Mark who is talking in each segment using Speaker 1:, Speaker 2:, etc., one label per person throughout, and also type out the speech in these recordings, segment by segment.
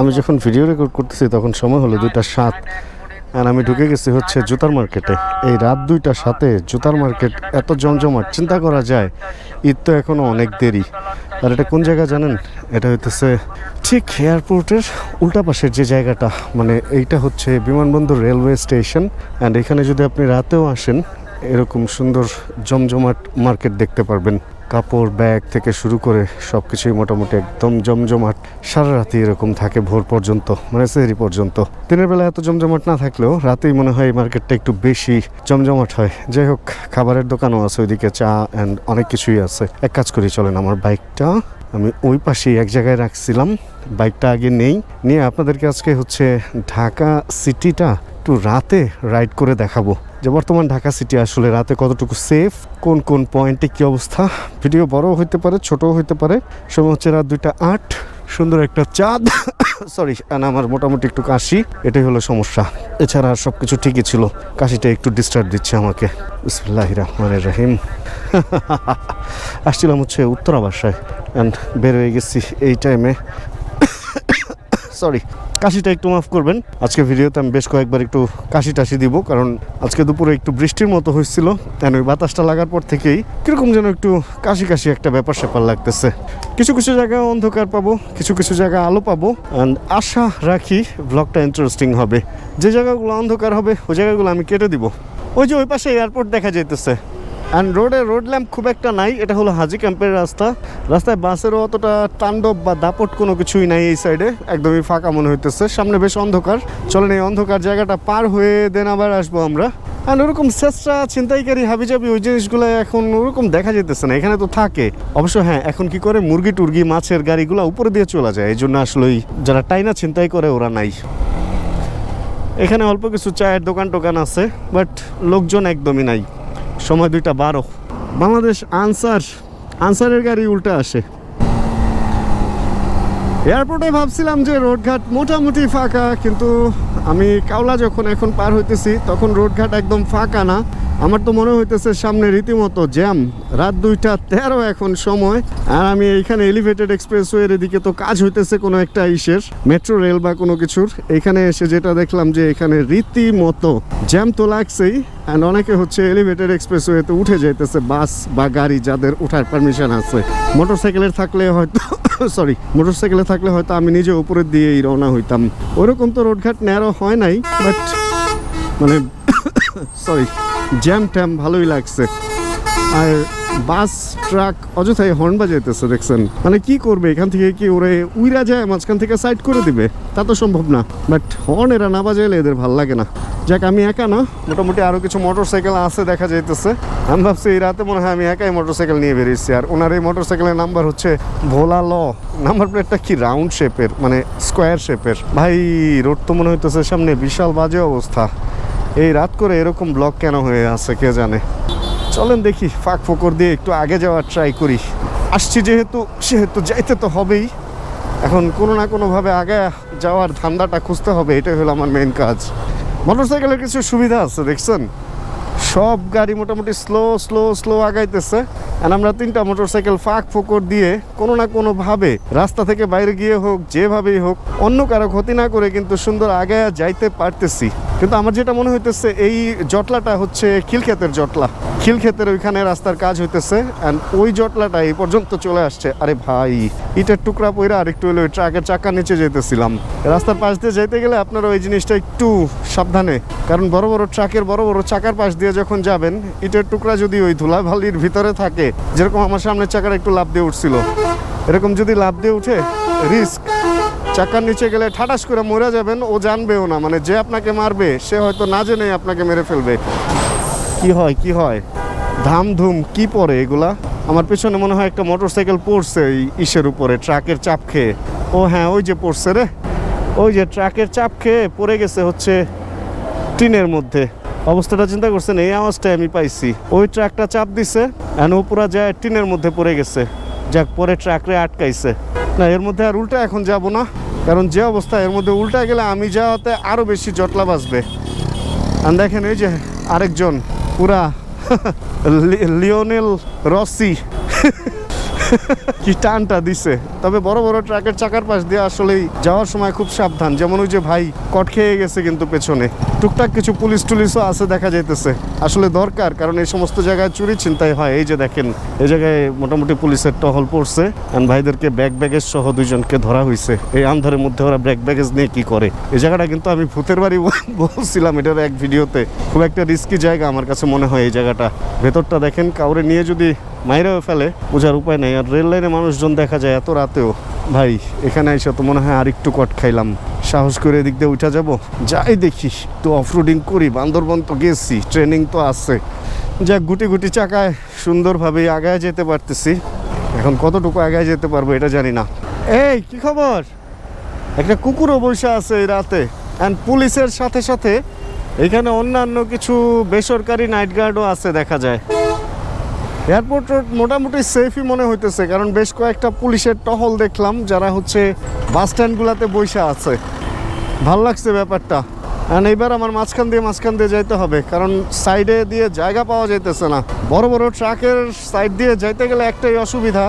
Speaker 1: আমি যখন video record করতেছি, তখন সময় হলো দুইটা সাত। আর আমি ঢুকে গেছি হচ্ছে জুতার মার্কেটে এই রাত দুইটা সাথে জুতার মার্কেট এত জমজমাট, চিন্তা করা যায়, ঈদ তো এখনও অনেক দেরি। আর এটা কোন জায়গা জানেন? এটা হইতেছে ঠিক এয়ারপোর্টের উল্টা পাশের যে জায়গাটা মানে এইটা হচ্ছে বিমানবন্দর রেলওয়ে স্টেশন অ্যান্ড এখানে যদি আপনি রাতেও আসেন, এরকম সুন্দর জমজমাট মার্কেট দেখতে পারবেন। কাপড়, ব্যাগ থেকে শুরু করে সব কিছুই মোটামুটি একদম জমজমাট। সারা রাতি এরকম থাকে ভোর পর্যন্ত মানে সেহরি পর্যন্ত। দিনের বেলা এত জমজমাট না থাকলেও রাতেই মনে হয় এই মার্কেটটা একটু বেশি জমজমাট হয়। যাই হোক, খাবারের দোকানও আছে, ওইদিকে চা অ্যান্ড অনেক কিছুই আছে। এক কাজ করি, চলেন আমার বাইকটা। আমি ওই পাশেই এক জায়গায় রাখছিলাম। বাইকটা আগে নেই। নিয়ে আপনাদেরকে আজকে হচ্ছে ঢাকা সিটিটা একটু রাতে রাইড করে দেখাবো যে বর্তমান ঢাকা সিটি আসলে রাতে কতটুকু সেফ কোন কোন পয়েন্টে কি অবস্থা? ভিডিও বড়ও হইতে পারে, ছোটও হইতে পারে। সময় হচ্ছে রাত দুইটা আট। সুন্দর একটা চাঁদ। সরি আমার মোটামুটি একটু কাশি। এটাই হলো সমস্যা। এছাড়া আর সব কিছু ঠিকই ছিল। কাশিটা একটু ডিস্টার্ব দিচ্ছে আমাকে। বিসমিল্লাহ রহমানের রহিম। আসছিলাম হচ্ছে উত্তরা বাসায়। অ্যান্ড বের হয়ে গেছি এই টাইমে সরি কাশিটা একটু মাফ করবেন। আজকে ভিডিওতে আমি বেশ কয়েকবার একটু কাশি টাশি দিব, কারণ আজকে দুপুরে একটু বৃষ্টির মতো হয়েছিল কেন ওই বাতাসটা লাগার পর থেকেই কীরকম যেন একটু কাশি কাশি একটা ব্যাপার স্যাপার লাগতেছে। কিছু কিছু জায়গায় অন্ধকার পাবো, কিছু কিছু জায়গায় আলো পাবো অ্যান্ড আশা রাখি ব্লগটা ইন্টারেস্টিং হবে। যে জায়গাগুলো অন্ধকার হবে, ওই জায়গাগুলো আমি কেটে দিব। ওই যে ওই পাশে এয়ারপোর্ট দেখা যাইতেছে। অ্যান্ড রোডে রোড ল্যাম্প খুব একটা নাই, এটা হলো হাজি ক্যাম্পের রাস্তা। রাস্তায় বাসেরও অতটা তাণ্ডব বা দাপট কোনো কিছুই নাই এই সাইডে একদমই ফাঁকা মনে হইতেছে। সামনে বেশ অন্ধকার। চলেন এই অন্ধকার জায়গাটা পার হয়ে দেন আবার আসব আমরা। আর ওরকম চেষ্টা ছিনতাইকারী, হাবিজাবি ওই জিনিসগুলো এখন ওরকম দেখা যেতেছে না, এখানে তো থাকে। অবশ্য হ্যাঁ এখন কি করে মুরগি, টুরগি, মাছের গাড়িগুলো উপরে দিয়ে চলে যায় এই জন্য আসলে যারা টাইনা ছিনতাই করে ওরা নাই। এখানে অল্প কিছু চায়ের দোকান টোকান আছে বাট লোকজন একদমই নাই। সময় দুইটা বারো। বাংলাদেশ আনসার, আনসারের গাড়ি উল্টে আসে। এয়ারপোর্টে ভাবছিলাম যে রোডঘাট মোটামুটি ফাঁকা, কিন্তু আমি কাওলা যখন এখন পার হইতেছি, তখন রোডঘাট একদম ফাঁকা না। আমার তো মনে হইতেছে সামনে রীতিমতো জ্যাম। রাত দুইটা তেরো এখন সময়, আর আমি এইখানে এলিভেটেড এক্সপ্রেসওয়ের এদিকে তো কাজ হইতেছে কোনো একটা ইসের মেট্রো রেল বা কোনো কিছুর। এখানে এসে যেটা দেখলাম যে এখানে রীতিমতো জ্যাম তো লাগছেই অ্যান্ড অনেকে হচ্ছে এলিভেটেড এক্সপ্রেসওয়েতে উঠে যাইতেছে, বাস বা গাড়ি যাদের ওঠার পারমিশন আছে। মোটরসাইকেলের থাকলে হয়তো সরি মোটরসাইকেলে থাকলে হয়তো আমি নিজে উপরের দিয়েই রওনা হইতাম। ওরকম তো রোডঘাট ন্যারো হয় নাই বাট মানে সরি জ্যাম ট্যাম ভালোই লাগছে। আর বাস, ট্রাক অযথাই হর্ন বাজাইতেছে, দেখছেন? মানে কি করবে? এখান থেকে কি ওরে উইরা যায়, মাঝখান থেকে সাইড করে দিবে? তা তো সম্ভব না। বাট হর্ন এরা না বাজাইলে এদের ভালো লাগে না। যাক, আমি একা না, মোটামুটি আরও কিছু মোটর সাইকেল আছে দেখা যাইতেছে। আমি ভাবছি এই রাতে মনে হয় আমি একাই মোটর সাইকেল নিয়ে বেরিয়েছি। আর ওনার এই মোটর সাইকেলের নাম্বার হচ্ছে ভোলা ল। নাম্বার প্লেটটা কি রাউন্ড শেপের? মানে স্কোয়ার শেপের। ভাই, রোড তো মনে হইতেছে সামনে বিশাল বাজে অবস্থা। এই রাত করে এরকম ব্লক কেন হয়ে আছে কে জানে? চলেন দেখি, ফাঁক ফোকর দিয়ে একটু আগে যাওয়ার ট্রাই করি। আসছি যেহেতু, সেহেতু যাইতে তো হবেই। এখন কোনো না কোনোভাবে আগে যাওয়ার ধান্দাটা খুঁজতে হবে, এটাই হলো আমার মেন কাজ। মোটর সাইকেলের কিছু সুবিধা আছে, দেখছেন? সব গাড়ি মোটামুটি স্লো স্লো স্লো আগাইতেছে। আর আমরা তিনটা মোটরসাইকেল ফাঁক ফোকর দিয়ে কোনো না কোনোভাবে রাস্তা থেকে বাইরে গিয়ে হোক, যেভাবেই হোক, অন্য কারও ক্ষতি না করে কিন্তু সুন্দর আগে যাইতে পারতেছি। কিন্তু আমার যেটা মনে হইতেছে, এই জটলাটা হচ্ছে খিলক্ষেতের জটলা। খিলক্ষেতের ওইখানে রাস্তার কাজ হইতেছে অ্যান্ড ওই জটলাটা এই পর্যন্ত চলে আসছে। আরে ভাই, ইটের টুকরা পইরা আর একটু হলো ওই ট্রাকের চাকা নিচে যেতেছিলাম রাস্তার পাশ দিয়ে যেতে গেলে আপনারা ওই জিনিসটা একটু সাবধানে, কারণ বড় বড় ট্রাকের বড় বড় চাকার পাশ দিয়ে যখন যাবেন, ইটের টুকরা যদি ওই ধুলাভালির ভিতরে থাকে যেরকম আমার সামনের চাকার একটু লাভ দিয়ে উঠছিল। এরকম যদি লাভ দিয়ে উঠে, রিস্ক। চাকার নিচে গেলে ঠাটাস করে মরে যাবেন, ও জানবেও না। মানে যে আপনাকে মারবে, সে হয়তো না জেনে আপনাকে মেরে ফেলবে। কি হয় কি হয়? ধাম ধুম কি পরে এগুলা? আমার পেছনে মনে হয় একটা মোটরসাইকেল পড়ছে এই ইসের উপরে, ট্রাকের চাপ খেয়ে। ও হ্যাঁ ওই যে পড়ছে রে। ওই যে ট্রাকের চাপ খেয়ে পড়ে গেছে হচ্ছে টিনের মধ্যে। অবস্থাটা চিন্তা করছেন, এই আওয়াজটাই আমি পাইছি। ওই ট্রাকটা চাপ দিছে ও পুরা যায় টিনের মধ্যে পড়ে গেছে। যাক, পরে ট্রাকরে আটকাইছে। না, এর মধ্যে আর উল্টা এখন যাব না, কারণ যে অবস্থা, এর মধ্যে উল্টা গেলে আমি যাওয়াতে আরও বেশি জটলা বাঁচবে আর দেখেন এই যে আরেকজন, পুরা লিওনেল রসি। কি টানটা দিছে। তবে বড় বড় ট্রাকের চাকার পাশ দিয়ে আসলেই যাওয়ার সময় খুব সাবধান। যেমন ওই যে ভাই কট খেয়ে গেছে কিন্তু পেছনে। টুকটাক কিছু পুলিশ টুলিশও আছে দেখা যাইতেছে। আসলে দরকার, কারণ এই সমস্ত জায়গায় চুরি চিন্তাই হয়। এই যে দেখেন, এই জায়গায় মোটামুটি পুলিশের টহল পড়ছে। আর ভাইদেরকে ব্যাগ ব্যাগেজ সহ দুইজনকে ধরা হয়েছে এই আন্ধারের মধ্যে ওরা ব্যাগ ব্যাগেজ নিয়ে কি করে? এই জায়গাটা কিন্তু আমি ভূতের বাড়ি বলছিলাম এটার এক ভিডিওতে। খুব একটা রিস্কি জায়গা আমার কাছে মনে হয় এই জায়গাটা। ভেতরটা দেখেন, কাউরে নিয়ে যদি মাইরেও ফেলে, বোঝার উপায় নেই। আর রেল লাইনে মানুষজন দেখা যায় এত রাতেও। ভাই, এখানে এসে তো মনে হয় আর একটু কট খাইলাম। সাহস করে এদিক দিয়ে উঠা যাব? যাই দেখি, একটু অফরোডিং করি, বান্দরবন তো গেছি ট্রেনিং তো আছে। যাক, গুটি গুটি চাকায় সুন্দরভাবে আগায় যেতে পারতেছি। এখন কতটুকু আগায় যেতে পারব এটা জানি না। এই, কি খবর? একটা কুকুরও বসে আছে এই রাতে। অ্যান্ড পুলিশের সাথে সাথে এখানে অন্যান্য কিছু বেসরকারি নাইট গার্ডও আছে দেখা যায়। এয়ারপোর্ট রোড মোটামুটি সেফই মনে হইতেছে, কারণ বেশ কয়েকটা পুলিশের টহল দেখলাম, যারা হচ্ছে বাস স্ট্যান্ডগুলোতে বসে আছে। ভালো লাগছে ব্যাপারটা। আর এইবার আমার মাঝখান দিয়ে মাঝখান দিয়ে যাইতে হবে, কারণ সাইডে দিয়ে জায়গা পাওয়া যাইতেছে না। বড় বড় ট্রাকের সাইড দিয়ে যাইতে গেলে একটাই অসুবিধা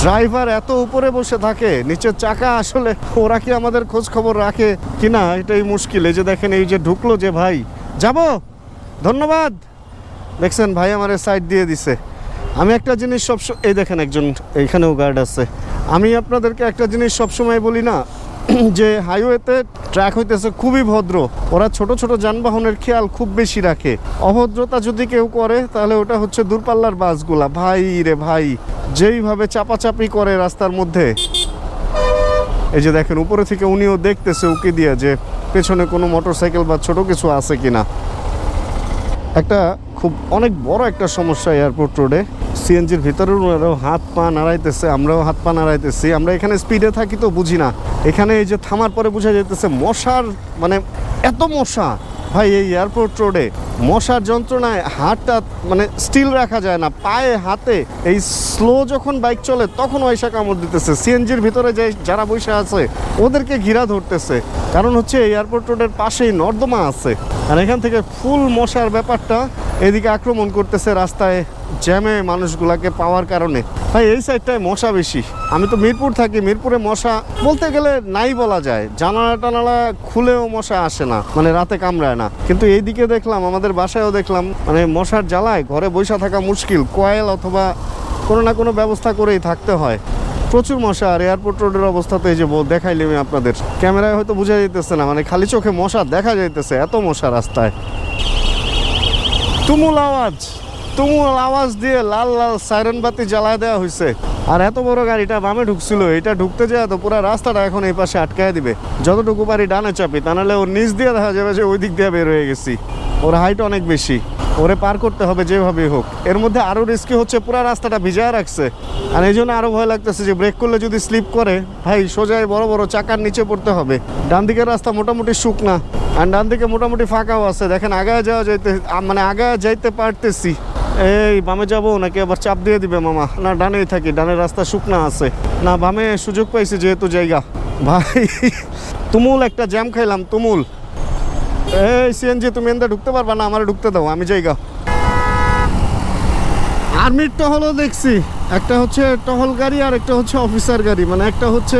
Speaker 1: ড্রাইভার এত উপরে বসে থাকে নিচের চাকা আসলে ওরা কি আমাদের খোঁজ খবর রাখে কিনা, এটাই মুশকিল। এই যে দেখেন, এই যে ঢুকলো যে ভাই। যাব! ধন্যবাদ! দেখছেন, ভাই আমার সাইড দিয়ে দিছে। আমি একটা জিনিস সব এই দেখেন একজন এইখানেও গার্ড আছে। আমি আপনাদেরকে একটা জিনিস সবসময় বলি না, যে হাইওয়েতে ট্র্যাক হইতেছে খুবই ভদ্র। ওরা ছোট ছোট যানবাহনের খেয়াল খুব বেশি রাখে। অভদ্রতা যদি কেউ করে, তাহলে ওটা হচ্ছে দূরপাল্লার বাসগুলা। ভাই রে ভাই, যেইভাবে চাপাচাপি করে রাস্তার মধ্যে। এই যে দেখেন, উপরে থেকে উনিও দেখতেছে উকি দিয়ে যে পেছনে কোনো মোটরসাইকেল বা ছোট কিছু আছে কিনা। একটা খুব অনেক বড় একটা সমস্যা এয়ারপোর্ট রোডে। সিএনজির ভিতরে ওনারাও হাত পা নাড়াইতেছে, আমরাও হাত পা নাড়াইতেছি। আমরা এখানে স্পিডে থাকি তো বুঝি না। এখানে এই যে থামার পরে বোঝা যাইতেছে মশার মানে এত মশা। ভাই, এই এয়ারপোর্ট রোডে মশার যন্ত্রণায় হাতটা মানে স্টিল রাখা যায় না, পায়ে, হাতে। এই স্লো যখন বাইক চলে, তখন ওইসা কামড় দিতেছে। সিএনজির ভিতরে যে যারা বসে আছে, ওদেরকে ঘিরা ধরতেছে। কারণ হচ্ছে এয়ারপোর্ট রোডের পাশেই নর্দমা আছে। আর এখান থেকে ফুল মশার ব্যাপারটা এদিকে আক্রমণ করতেছে রাস্তায় জ্যামে মানুষগুলাকে পাওয়ার কারণে। ভাই, এই সাইডটায় মশা বেশি। আমি তো মিরপুর থাকি, মিরপুরে মশা বলতে গেলে নাই বলা যায়। জানালা টানালা খুলেও মশা আসে না মানে রাতে কামড়ায় না। কিন্তু এইদিকে দেখলাম, আমাদের বাসায়ও দেখলাম মানে মশার জ্বালায় ঘরে বসে থাকা মুশকিল, কয়েল অথবা কোনো না কোনো ব্যবস্থা করেই থাকতে হয়। প্রচুর মশা, আর এয়ারপোর্ট রোডের অবস্থা তো এই যে দেখাইলে আমি আপনাদের। ক্যামেরায় হয়তো বোঝা যাইতেছে না মানে খালি চোখে মশা দেখা যাইতেছে, এত মশা রাস্তায়। তুমুল আওয়াজ তুমুল আওয়াজ দিয়ে লাল লাল সাইরেন বাতি জ্বালায় দেওয়া হয়েছে আর এত বড় গাড়িটা বামে ঢুকছিল, এটা ঢুকতে যায় তো পুরো রাস্তাটা এখন এই পাশে আটকায় দিবে। যতটুকু পারি ডানে চাপি, তা নাহলে ওর নিচ দিয়ে দেখা যাবে যে ওই দিক দিয়ে বের হয়ে গেছি। ওর হাইট অনেক বেশি। ওরে পার করতে হবে যেভাবে হোক। এর মধ্যে আরও রিস্কি হচ্ছে, পুরো রাস্তাটা ভিজায় রাখছে। আর এই জন্য আরও ভয় লাগতেছে যে ব্রেক করলে যদি স্লিপ করে, ভাই সোজায় বড় বড় চাকার নিচে পড়তে হবে। ডান দিকের রাস্তা মোটামুটি শুকনা, আর ডান দিকে মোটামুটি ফাঁকাও আছে। দেখেন আগায় যাওয়া যাইতে মানে আগায় যাইতে পারতেছি। এই বামে যাব নাকি আবার চাপ দিয়ে দিবে মামা? না, ডানেই থাকি ডানের রাস্তা শুকনা আছে। না, বামে সুযোগ পাইছি যেহেতু জায়গা। ভাই, তুমুল একটা জ্যাম খাইলাম, তুমুল। এই সিএনজি তুমি এনতে ঢুকতে পারবা না, আমার ঢুকতে দাও, আমি জায়গা। আর্মির টহলও দেখছি, একটা হচ্ছে টহল গাড়ি আর একটা হচ্ছে অফিসার গাড়ি। মানে একটা হচ্ছে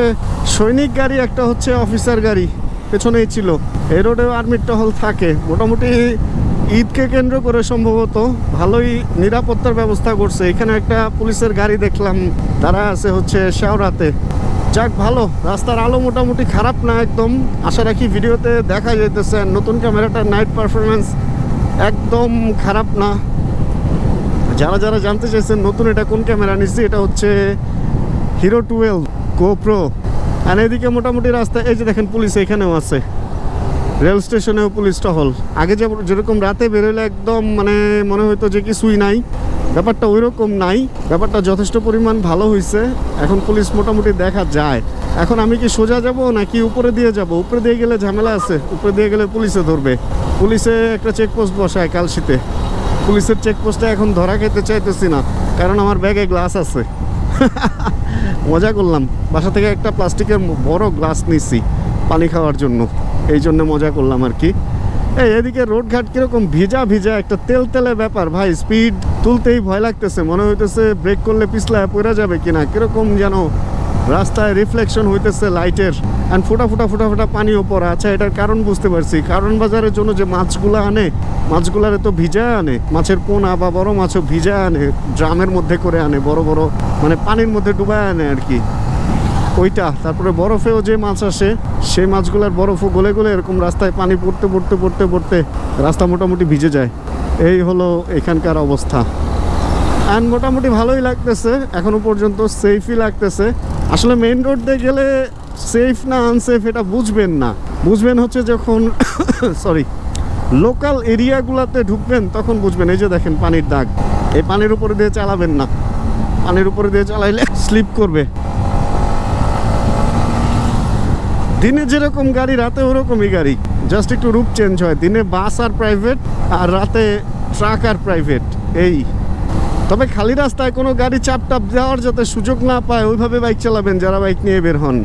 Speaker 1: সৈনিক গাড়ি, একটা হচ্ছে অফিসার গাড়ি, পেছনেই ছিল। এই রোডেও আর্মির টহল থাকে, মোটামুটি ঈদকে কেন্দ্র করে সম্ভবত ভালোই নিরাপত্তার ব্যবস্থা করছে। এখানে একটা পুলিশের গাড়ি দেখলাম তারা আছে হচ্ছে শাওরাতে যাক, ভালো। রাস্তার আলো মোটামুটি খারাপ না একদম। আশা রাখি ভিডিওতে দেখা যাইতেছে। আর নতুন ক্যামেরাটার নাইট পারফরমেন্স একদম খারাপ না। যারা যারা জানতে চাইছেন নতুন এটা কোন ক্যামেরা নিচ্ছি, এটা হচ্ছে হিরো টুয়েলভ গোপ্রো আর এদিকে মোটামুটি রাস্তা, এই যে দেখেন পুলিশ এখানেও আছে। রেল স্টেশনেও পুলিশ টহল। আগে যে যেরকম রাতে বেরোলে একদম মানে মনে হতো যে কিছুই নাই। ব্যাপারটা ওই রকম নাই। ব্যাপারটা যথেষ্ট পরিমাণ ভালো হয়েছে এখন পুলিশ মোটামুটি দেখা যায়। এখন আমি কি সোজা যাব নাকি উপরে দিয়ে যাব? উপরে দিয়ে গেলে ঝামেলা আছে। উপরে দিয়ে গেলে পুলিশে ধরবে। পুলিশে একটা চেকপোস্ট বসায় কালশিতে। পুলিশের চেকপোস্টে এখন ধরা খেতে চাইতেছি না। কারণ আমার ব্যাগে গ্লাস আছে। মজা করলাম। বাসা থেকে একটা প্লাস্টিকের বড় গ্লাস নিছি পানি খাওয়ার জন্য। এই জন্য মজা করলাম আর কি। এই এদিকে রোড ঘাট কীরকম ভিজা ভিজা, একটা তেল তেলে ব্যাপার ভাই স্পিড তুলতেই ভয় লাগতেছে, মনে হইতেছে ব্রেক করলে পিছলায় পড়ে যাবে কিনা, কীরকম যেন রাস্তায় রিফ্লেকশন হইতেছে লাইটের অ্যান্ড ফোটা ফোটা ফোটা ফোটা পানি ওপর আচ্ছা এটার কারণ বুঝতে পারছি। কারণ বাজারের জন্য যে মাছগুলো আনে, মাছগুলারে তো ভিজা আনে, মাছের পোনা বা বড় মাছও ভিজা আনে, ড্রামের মধ্যে করে আনে, বড় বড় মানে পানির মধ্যে ডুবায় আনে আর কি। ওইটা, তারপরে বরফেও যে মাছ আসে, সেই মাছগুলোর বরফও গলে গলে এরকম রাস্তায় পানি পড়তে পড়তে পড়তে পড়তে রাস্তা মোটামুটি ভিজে যায়। এই হলো এখানকার অবস্থা। অ্যান্ড মোটামুটি ভালোই লাগতেছে এখনও পর্যন্ত সেফই লাগতেছে। আসলে মেইন রোড দিয়ে গেলে সেফ না আনসেফ এটা বুঝবেন না। বুঝবেন হচ্ছে যখন সরি লোকাল এরিয়াগুলোতে ঢুকবেন, তখন বুঝবেন, এই যে দেখেন পানির দাগ। এই পানির উপরে দিয়ে চালাবেন না। পানির উপরে দিয়ে চালাইলে স্লিপ করবে। দিনে যেরকম গাড়ি, রাতে ওরকমই গাড়ি। জাস্ট একটু রূপ চেঞ্জ হয়। দিনে বাস আর প্রাইভেট আর রাতে ট্রাক আর প্রাইভেট এই। তবে খালি রাস্তায় কোনো গাড়ি চাপ টাপ দেওয়ার যাতে সুযোগ না পায়, ওইভাবে বাইক চালাবেন যারা বাইক নিয়ে বের হন।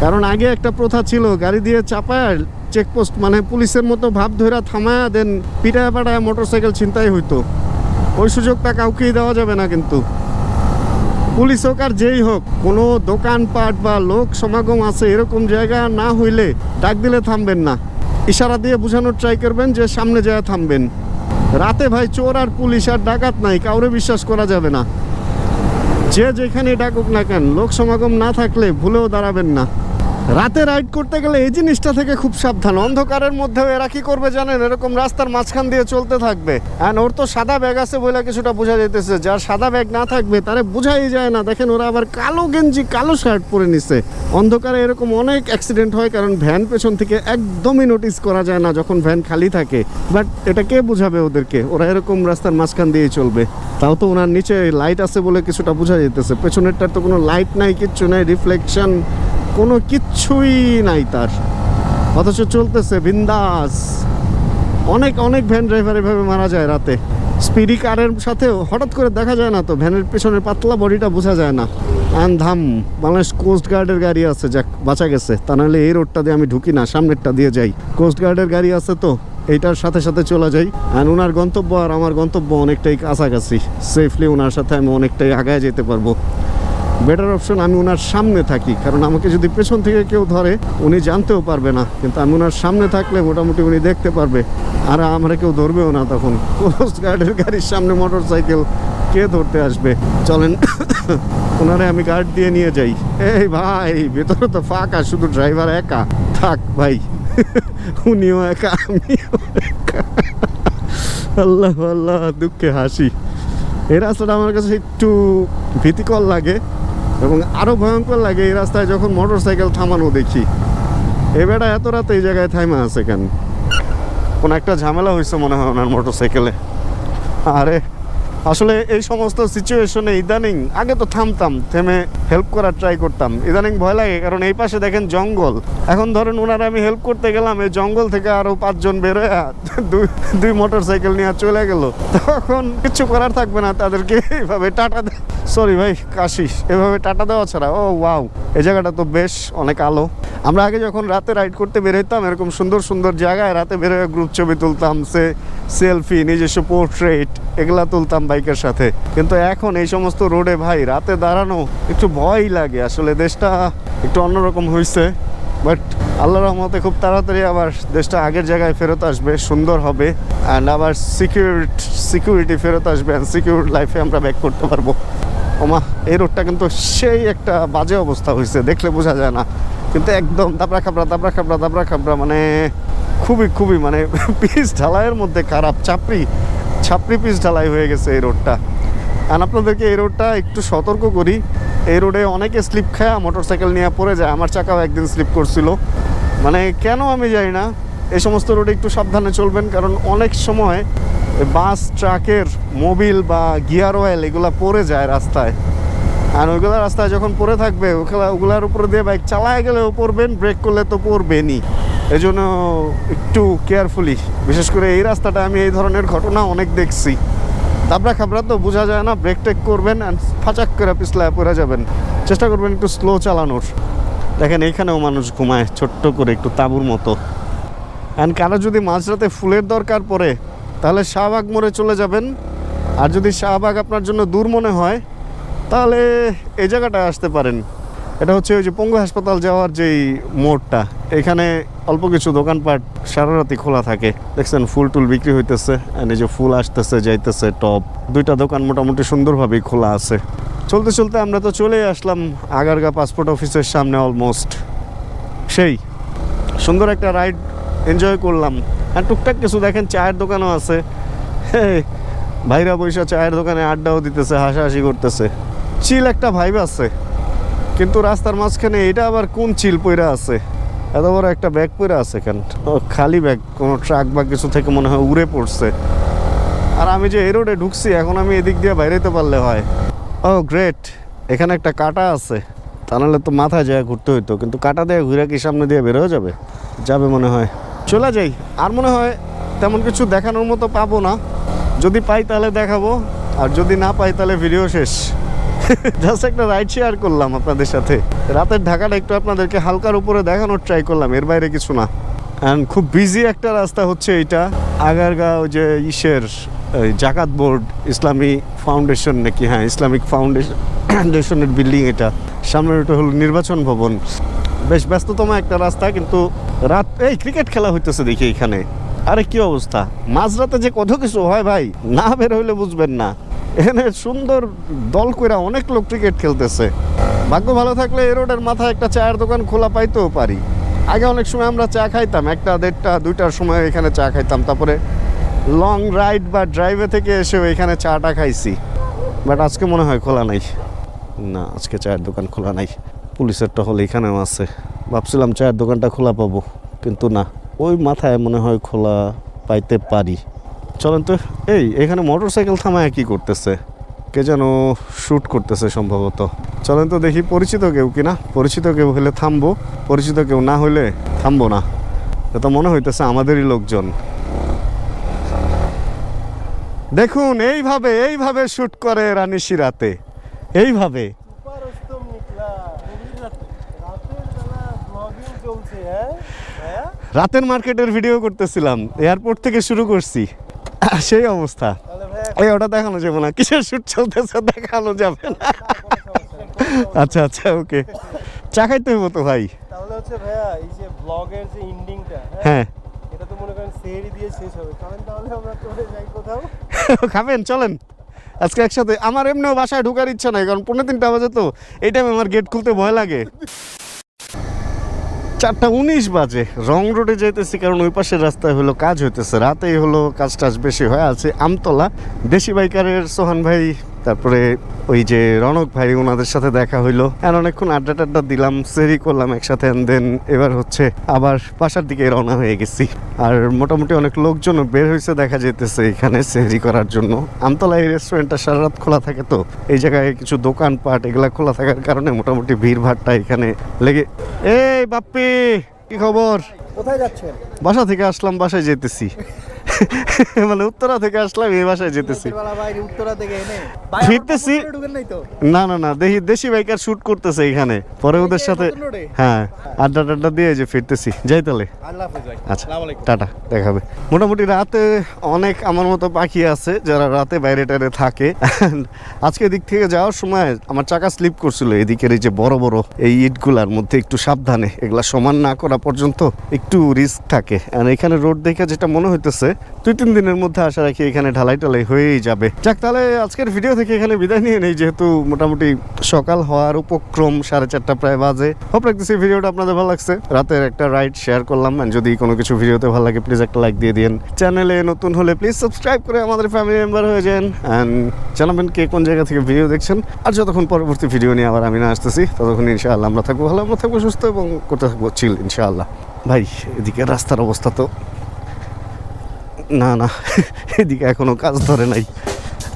Speaker 1: কারণ আগে একটা প্রথা ছিল, গাড়ি দিয়ে চাপায় চেকপোস্ট মানে পুলিশের মতো ভাব ধরে থামায়া দেন, পিটায় পাটায় মোটর সাইকেল ছিনতাই হইতো। ওই সুযোগটা কাউকেই দেওয়া যাবে না কিন্তু। পুলিশ হোক আর যেই হোক, কোনো দোকানপাট বা লোক সমাগম আছে এরকম জায়গা না হইলে ডাক দিলে থামবেন না। ইশারা দিয়ে বোঝানোর ট্রাই করবেন যে সামনে যায় থামবেন। রাতে ভাই চোর আর পুলিশ আর ডাকাত নাই, কাউরে বিশ্বাস করা যাবে না। যে যেখানে ডাকুক না কেন, লোক সমাগম না থাকলে ভুলেও দাঁড়াবেন না। রাতে রাইড করতে গেলে এই জিনিসটা থেকে খুব সাবধান। অন্ধকারের মধ্যেও এরা কি করবে জানেন? এরকম রাস্তার মাঝখান দিয়ে চলতে থাকবে। অ্যান্ড ওর তো সাদা ব্যাগ আছে বলে কিছুটা বোঝা যাইতেছে। যার সাদা ব্যাগ না থাকবে, তারে বোঝাই যায় না। দেখেন ওরা আবার কালো গেঞ্জি, কালো শার্ট পরে নিছে। অন্ধকারে এরকম অনেক অ্যাক্সিডেন্ট হয়, কারণ ভ্যান পেছন থেকে একদমই নোটিস করা যায় না যখন ভ্যান খালি থাকে। বাট এটা কে বোঝাবে ওদেরকে? ওরা এরকম রাস্তার মাঝখান দিয়েই চলবে। তাও তো ওনার নিচে লাইট আছে বলে কিছুটা বোঝা যেতেছে পেছনেরটার তো কোনো লাইট নাই, কিচ্ছু নাই রিফ্লেকশন কোনো কিচ্ছুই নাই তার। অথচ চলতেছে বিন্দাস। অনেক অনেক ভ্যান ড্রাইভার এভাবে মারা যায় রাতে। স্পিডি কারের সাথেও হঠাৎ করে দেখা যায় না তো ভ্যানের পেছনের পাতলা বডিটা বোঝা যায় না। ধাম, বাংলাদেশ কোস্ট গার্ডের গাড়ি আছে, যাক, বাঁচা গেছে। তা নাহলে এই রোডটা দিয়ে আমি ঢুকি না, সামনেরটা দিয়ে যাই। কোস্ট গার্ডের গাড়ি আছে তো, এইটার সাথে সাথে চলে যাই। অ্যান্ড ওনার গন্তব্য আর আমার গন্তব্য অনেকটাই কাছাকাছি। সেফলি ওনার সাথে আমি অনেকটাই আগায় যেতে পারব। বেটার অপশন আমি ওনার সামনে থাকি। কারণ আমাকে যদি পেছন থেকে কেউ ধরে, উনি জানতেও পারবে না। কিন্তু আমি ওনার সামনে থাকলে মোটামুটি উনি দেখতে পারবে। আর আমরা কেউ ধরবেও না তখন। কোস্ট গার্ডের গাড়ির সামনে মোটর সাইকেল কে ধরতে আসবে? চলেন ওনারে আমি গার্ড দিয়ে নিয়ে যাই। এই ভাই, ভেতরে তো ফাঁকা, শুধু ড্রাইভার একা। থাক ভাই, উনিও একা, আমিও আল্লাহ আল্লাহ, দুঃখে হাসি। এই রাস্তাটা আমার কাছে একটু ভীতিকর লাগে। এবং আরও ভয়ঙ্কর লাগে এই রাস্তায় যখন মোটর সাইকেল থামানো দেখি। এ বেটা এত রাতে এই জায়গায় থাইমা আছে কেন? কোন একটা ঝামেলা হয়েছে মনে হয় ওনার মোটর সাইকেলে আরে, আসলে এই সমস্ত সিচুয়েশনে ইদানিং আগে তো থামতাম, থেমে হেল্প করার ট্রাই করতাম। ইদানিং ভয় লাগে কারণ এই পাশে দেখেন জঙ্গল। এখন ধরেন ওনারা আমি হেল্প করতে গেলাম, এই জঙ্গল থেকে আরও পাঁচজন বেরোয় দুই দুই মোটর সাইকেল নিয়ে চলে গেল। তখন কিছু করার থাকবে না, তাদেরকে এইভাবে টাটা সরি ভাই, কাশি। এভাবে টাটা দেওয়া ছাড়া, ও ওয়াও এই জায়গাটা তো বেশ অনেক আলো। আমরা আগে যখন রাতে রাইড করতে বের হইতাম, এরকম সুন্দর সুন্দর জায়গায় রাতে বের হয়ে গ্রুপ ছবি তুলতাম, সে সেলফি নিজস্ব পোর্ট্রেট এগুলা তুলতাম বাইকের সাথে। কিন্তু এখন এই সমস্ত রোডে ভাই, রাতে দাঁড়ানো একটু ভয় লাগে। আসলে দেশটা একটু অন্যরকম হয়েছে বাট আল্লাহ রহমতে খুব তাড়াতাড়ি আবার দেশটা আগের জায়গায় ফেরত আসবে, সুন্দর হবে অ্যান্ড আবার সিকিউর সিকিউরিটি ফেরত আসবে অ্যান্ড সিকিউর লাইফে আমরা ব্যাক করতে পারব। ওমা, এই রোডটা কিন্তু সেই একটা বাজে অবস্থা হয়েছে, দেখলে বোঝা যায় না। কিন্তু একদম দাবড়া খাবড়া দাবড়া খাবড়া দাবড়া খাবড়া মানে খুবই খুবই মানে পিস ঢালাইয়ের মধ্যে খারাপ, চাপড়ি ছাপড়ি পিস ঢালাই হয়ে গেছে এই রোডটা। আর আপনাদেরকে এই রোডটা একটু সতর্ক করি, এই রোডে অনেকে স্লিপ খায় মোটর সাইকেল নিয়ে পড়ে যায়, আমার চাকাও একদিন স্লিপ করছিল। মানে কেন আমি জানি না, এই সমস্ত রোডে একটু সাবধানে চলবেন, কারণ অনেক সময় বাস, ট্রাকের মোবিল বা গিয়ার অয়েল এগুলো পড়ে যায় রাস্তায়। আর ওইগুলো রাস্তায় যখন পড়ে থাকবে, ওগুলা, ওগুলার উপরে দিয়ে বাইক চালায় গেলেও পড়বেন ব্রেক করলে তো পড়বেনই। এই জন্য একটু কেয়ারফুলি বিশেষ করে এই রাস্তাটা আমি এই ধরনের ঘটনা অনেক দেখছি। দাবড়া খাবড়া তো বোঝা যায় না ব্রেক টেক করবেন অ্যান্ড ফাচাক করে পিছলায় পড়ে যাবেন। চেষ্টা করবেন একটু স্লো চালানোর। দেখেন এইখানেও মানুষ ঘুমায়, ছোট্ট করে একটু তাঁবুর মতো। অ্যান্ড কারও যদি মাঝরাতে ফুলের দরকার পড়ে তাহলে শাহবাগ মোড়ে চলে যাবেন। আর যদি শাহবাগ আপনার জন্য দূর মনে হয়, তাহলে এই জায়গাটায় আসতে পারেন। এটা হচ্ছে ওই যে পঙ্গু হাসপাতাল যাওয়ার যেই মোড়টা। এখানে অল্প কিছু দোকানপাট সারা রাতি খোলা থাকে। দেখছেন, ফুল টুল বিক্রি হইতেছে এই যে ফুল আসতেছে, যাইতেছে টপ। দুইটা দোকান মোটামুটি সুন্দরভাবেই খোলা আছে। চলতে চলতে আমরা তো চলে আসলাম আগারগা পাসপোর্ট অফিসের সামনে অলমোস্ট। সেই, সুন্দর একটা রাইড এনজয় করলাম। আর টুকটাক কিছু দেখেন চায়ের দোকানও আছে। ভাইরা বৈশা চায়ের দোকানে আড্ডাও দিতেছে হাসাহাসি করতেছে। চিল একটা ভাইব আছে কিন্তু রাস্তার মাঝখানে এটা আবার কোন চিল পইরা আছে? এত বড় একটা ব্যাগ পইরা আছে ও, খালি ব্যাগ কোনো ট্রাক বা কিছু থেকে মনে হয় উড়ে পড়ছে। আর আমি যে এই রোডে ঢুকছি এখন আমি এদিক দিয়ে বাইরেতে পারলে হয়। ও গ্রেট এখানে একটা কাটা আছে। তা নাহলে তো মাথায় যায় ঘুরতে হইতো কিন্তু কাটা দিয়ে ঘুরে কি সামনে দিয়ে বেরোয় যাবে? যাবে মনে হয়। চলে যাই। আর মনে হয় তেমন কিছু দেখানোর মতো পাবো না। যদি পাই তাহলে দেখাবো, আর যদি না পাই তাহলে ভিডিও শেষ। জাস্ট একটা রাইড শেয়ার করলাম আপনাদের সাথে। রাতের ঢাকাটা একটু আপনাদেরকে হালকার উপরে দেখানোর ট্রাই করলাম, এর বাইরে কিছু না। অ্যান্ড খুব বিজি একটা রাস্তা হচ্ছে এটা আগারগাঁও যে ইসের জাকাত বোর্ড, ইসলামী ফাউন্ডেশন নাকি হ্যাঁ ইসলামিক ফাউন্ডেশন ফাউন্ডেশনের বিল্ডিং এটা। সামনে ওটা হলো নির্বাচন ভবন। বেশ ব্যস্ততম একটা রাস্তা, কিন্তু রাত, এই ক্রিকেট খেলা হইতেছে দেখি এখানে। আরে কি অবস্থা? মাঝরাতে যে কত কিছু হয় ভাই, না বের হইলে বুঝবেন না। এখানে সুন্দর দল কইরা অনেক লোক ক্রিকেট খেলতেছে। ভাগ্য ভালো থাকলে এই রোডের মাথায় একটা চায়ের দোকান খোলা পাইতেও পারি। আগে অনেক সময় আমরা চা খাইতাম, একটা দেড়টা, দুইটার সময় এখানে চা খাইতাম, তারপরে লং রাইড বা ড্রাইভে থেকে এসেও এখানে চাটা খাইছি। বাট আজকে মনে হয় খোলা নাই। না, আজকে চায়ের দোকান খোলা নাই। পুলিশের টহল এখানেও আছে। ভাবছিলাম চায়ের দোকানটা খোলা পাবো, কিন্তু না। ওই মাথায় মনে হয় খোলা পাইতে পারি। চলেন তো, এই, এখানে মোটর সাইকেল থামায় কি করতেছে? কে যেন শ্যুট করতেছে সম্ভবত। চলেন তো দেখি পরিচিত কেউ কিনা পরিচিত কেউ হলে থামবো, পরিচিত কেউ না হলে থামবো না। এটা মনে হইতেছে আমাদেরই লোকজন। দেখুন, এইভাবে এইভাবে শ্যুট করে রানী সিরাতে। এইভাবে
Speaker 2: সুপার উত্তম নিকলা গভীর রাতে রাতের বেলা ব্লগিং চলছে হ্যাঁ হ্যাঁ
Speaker 1: রাতের মার্কেটের ভিডিও করতেছিলাম এয়ারপোর্ট থেকে শুরু করছি। সেই অবস্থা। এই ওটা দেখানো যাবে না কিসের শুট চলতেছে দেখানো যাবে না। আচ্ছা আচ্ছা ওকে। চা খাইতে হইব তো ভাই।
Speaker 2: তাহলে হচ্ছে ভাইয়া এই যে ব্লগের যে হ্যাঁ
Speaker 1: হ্যাঁ।
Speaker 2: এটা তো মনে করেন সেরি দিয়ে শেষ হবে। কারণ তাহলে আমরা চলে যাই কোথাও।
Speaker 1: খাবেন চলেন। আজকে একসাথে আমার এমনিও বাসায় ঢোকার ইচ্ছা নাই কারণ পনেরো তিনটা বাজে তো। এই টাইমে আমার গেট খুলতে ভয় লাগে। চারটা উনিশ বাজে। রং রোডে যেতেছি কারণ ওই পাশের রাস্তায় হলো কাজ হইতেছে। রাতেই হলো কাজ টাজ বেশি হয়ে আছে আমতলা। দেশি বাইকারের সোহান ভাই তারপরে ওই যে রনক ভাই ওনাদের সাথে দেখা হইল। আর অনেকক্ষণ আড্ডা টাড্ডা দিলাম সেরি করলাম একসাথে দেন এবার হচ্ছে আবার বাসার দিকে রওনা হয়ে গেছি। আর মোটামুটি অনেক লোকজন বের হয়েছে দেখা যেতেছে এখানে সেহরি করার জন্য। আমতলা এই রেস্টুরেন্টটা সারা রাত খোলা থাকে তো এই জায়গায় কিছু দোকানপাট এগুলা খোলা থাকার কারণে মোটামুটি ভিড় ভাড়টা এখানে লেগে এই বাপ্পি কি খবর?
Speaker 2: কোথায় যাচ্ছেন?
Speaker 1: বাসা থেকে আসলাম বাসায় যেতেছি মানে উত্তরা থেকে আসলাম এই বাসায় যেতেছি। ফিরতেছি। না না না দেখি দেশি বাইকার শুট করতেছে এখানে। পরে ওদের সাথে হ্যাঁ আড্ডা টাড্ডা দিয়ে যে ফিরতেছি। যাই তাহলে। আচ্ছা টাটা দেখাবে মোটামুটি রাতে অনেক আমার মতো পাখি আছে যারা রাতে বাইরে টাইরে থাকে। আজকে দিক থেকে যাওয়ার সময় আমার চাকা স্লিপ করছিল এদিকের এই যে বড় বড় এই ইটগুলার মধ্যে একটু সাবধানে। এগুলা সমান না করা পর্যন্ত একটু রিস্ক থাকে। আর এখানে রোড দেখে যেটা মনে হইতেছে দুই তিন দিনের মধ্যে আশা রাখি এখানে ঢালাই টালাই হয়েই যাবে। যাক, তাহলে আজকের ভিডিও থেকে এখানে বিদায় নিয়ে নেই, যেহেতু মোটামুটি সকাল হওয়ার উপক্রম সাড়ে চারটা প্রায় বাজে। হোপ রাখতেছি ভিডিওটা আপনাদের ভালো লাগছে। রাতের একটা রাইড শেয়ার করলাম যদি কোনো কিছু ভিডিওতে ভালো লাগে প্লিজ একটা লাইক দিয়ে দিন চ্যানেলে নতুন হলে প্লিজ সাবস্ক্রাইব করে আমাদের ফ্যামিলি মেম্বার হয়ে যান। অ্যান্ড জানাবেন কে কোন জায়গা থেকে ভিডিও দেখছেন। আর যতক্ষণ পরবর্তী ভিডিও নিয়ে আবার আমি না আসতেছি, ততক্ষণ ইনশাআল্লাহ আমরা থাকব ভালো, আমরা থাকব সুস্থ এবং করতে থাকব চিল ইনশাআল্লাহ। ভাই, এদিকে রাস্তার অবস্থা তো না না এদিকে এখনও কাজ ধরে নাই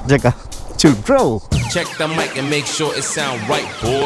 Speaker 1: জায়গা chill bro
Speaker 3: Check the mic and make sure it sound right, boys.